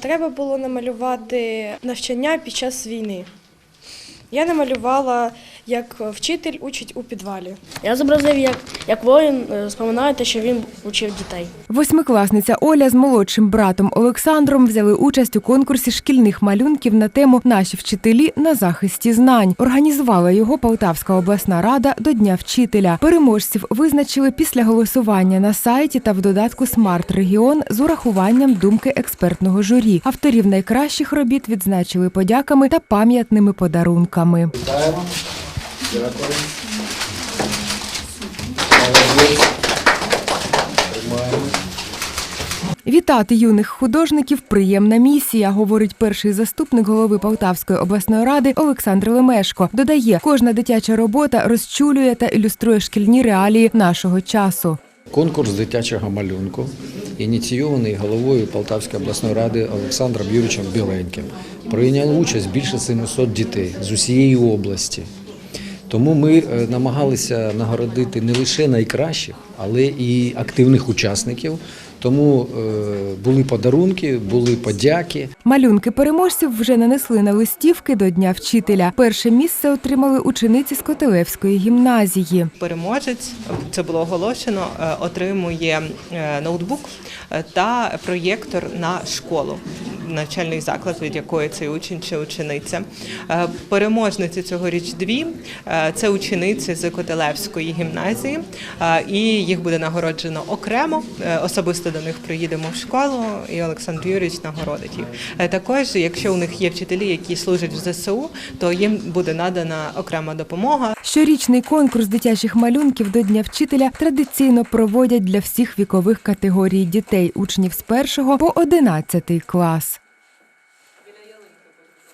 Треба було намалювати навчання під час війни. Я намалювала, як вчитель учить у підвалі. Я зобразив, як, як воїн е, споминає те, що він учив дітей. Восьмикласниця Оля з молодшим братом Олександром взяли участь у конкурсі шкільних малюнків на тему Наші вчителі на захисті знань. Організувала його Полтавська обласна рада до Дня вчителя. Переможців визначили після голосування на сайті та в додатку Смарт Регіон з урахуванням думки експертного журі. Авторів найкращих робіт відзначили подяками та пам'ятними подарунками. Вітаємо. Дякую. Вітати юних художників приємна місія, говорить перший заступник голови Полтавської обласної ради Олександр Лемешко. Додає, кожна дитяча робота розчулює та ілюструє шкільні реалії нашого часу. Конкурс дитячого малюнку ініційований головою Полтавської обласної ради Олександром Юрійовичем Біленьким. Прийняло участь більше 700 дітей з усієї області. Тому ми е, намагалися нагородити не лише найкращих, але і активних учасників. Тому е, були подарунки, були подяки. Малюнки переможців вже нанесли на листівки до Дня вчителя. Перше місце отримали учениці з Котелевської гімназії. Переможець це було оголошено, е, отримує ноутбук та проєктор на школу. Навчальний заклад, від якої цей учень чи учениця. Е, Переможниці цьогоріч дві Е, це учениці з Котелевської гімназії, е, і їх буде нагороджено окремо. Особисто до них приїдемо в школу, і Олександр Юрійович нагородить їх. Також, якщо у них є вчителі, які служать в ЗСУ, то їм буде надана окрема допомога. Щорічний конкурс дитячих малюнків до Дня вчителя традиційно проводять для всіх вікових категорій дітей, учнів з першого по одинадцятий клас.